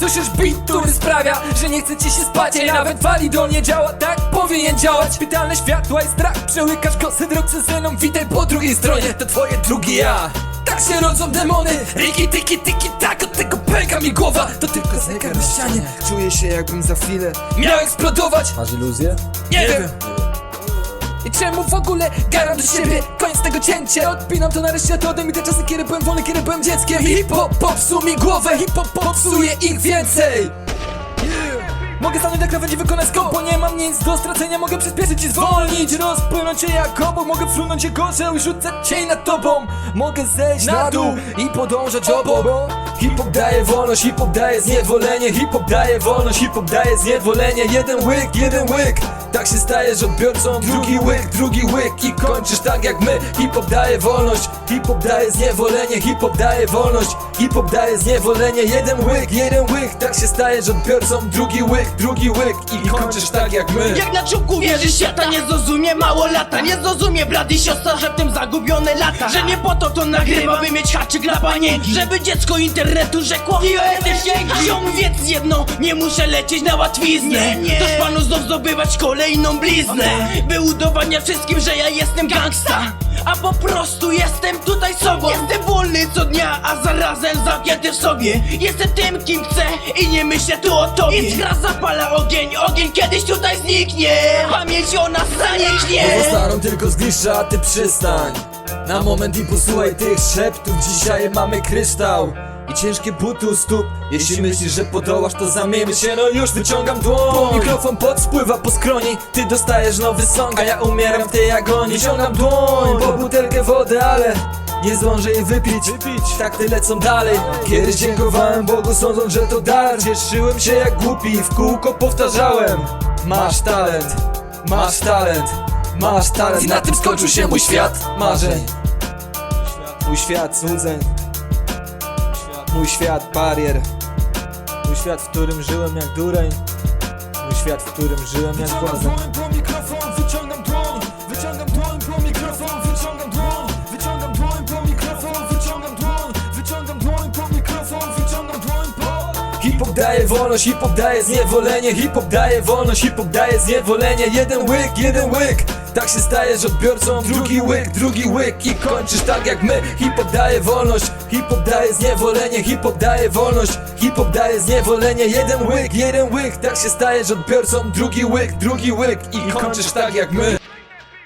Słyszysz beat, który sprawia, że nie chce ci się spać. Ej, nawet walidol nie działa, tak powinien działać. Szpitalne światła i strach, przełykasz kosy drogcezyną Witaj po drugiej stronie, to twoje drugie ja. Tak się rodzą demony. Riki, tiki, tiki, tak Od tego pęka mi głowa. To tylko zegar na ścianie. Czuję się jakbym za chwilę Miał eksplodować. Masz iluzję? Nie wiem i czemu w ogóle garam do siebie? Koniec tego cięcia. Odpinam to nareszcie od ode mi te czasy, kiedy byłem wolny, kiedy byłem dzieckiem. Hip-hop popsuł mi głowę, hip-hop popsuje ich więcej. Mogę stanąć na krawędzi wykonać skok Bo nie mam nic do stracenia. Mogę przyspieszyć i zwolnić Rozpłynąć się jak obok. Mogę frunąć się gorze i rzucać cień nad tobą. Mogę zejść na dół i podążać obok. Hip-hop daje wolność, hip-hop daje zniewolenie. Hip-hop daje wolność, hip-hop daje zniewolenie. Jeden łyk, jeden łyk Tak się stajesz odbiorcą Drugi łyk, drugi łyk I kończysz tak jak my. Hip-hop daje wolność Hip-hop daje zniewolenie Hip-hop daje wolność Hip-hop daje zniewolenie. Jeden łyk, jeden łyk Tak się stajesz odbiorcą Drugi łyk, drugi łyk I kończysz tak jak my. Jak na czubku wierzy świata Nie zrozumie mało lata. Nie zrozumie brat i siostra Że w tym zagubione lata. Że nie po to to nagrywa By mieć haczyk dla panienki. Żeby dziecko internetu rzekło Jesteś dzięki Ziom wiedz jedno Nie muszę lecieć na łatwiznę. Toż panu znów zdobywać kolejną bliznę. By udowadniać wszystkim, że ja jestem gangsta. A po prostu jestem tutaj sobą. Jestem wolny co dnia, a zarazem zamknięty w sobie. Jestem tym kim chcę i nie myślę tu o tobie. Gra zapala ogień, ogień kiedyś tutaj zniknie. Pamięć o nas zaniknie. Pozostaną tylko zgliszcza, a ty przystań. Na moment i posłuchaj tych szeptów. Dzisiaj mamy kryształ i ciężkie buty u stóp. Jeśli myślisz, że podołasz, to zamiejmy się. No już wyciągam dłoń. Bo mikrofon podspływa po skroni. Ty dostajesz nowy song, a ja umieram w tej agonii. Wyciągam dłoń po butelkę wody, ale nie zdążę jej wypić. Tak ty lecą dalej. Kiedyś dziękowałem Bogu sądząc, że to dar. Cieszyłem się jak głupi i w kółko powtarzałem. Masz talent, masz talent Masz talent. I na tym skończył się mój świat marzeń. Mój świat złudzeń Mój świat barier. Mój świat, w którym żyłem jak dureń. Mój świat, w którym żyłem jak błazen Hip-hop wolność, hip-hop zniewolenie Hip-hop wolność, hip-hop zniewolenie. Jeden łyk, jeden łyk. Tak się stajesz odbiorcą Drugi łyk, drugi łyk I kończysz tak jak my. Hip-hop wolność Hip-hop zniewolenie Hip-hop wolność Hip-hop zniewolenie. Jeden łyk, jeden łyk. Tak się stajesz odbiorcą Drugi łyk, drugi łyk I kończysz tak jak my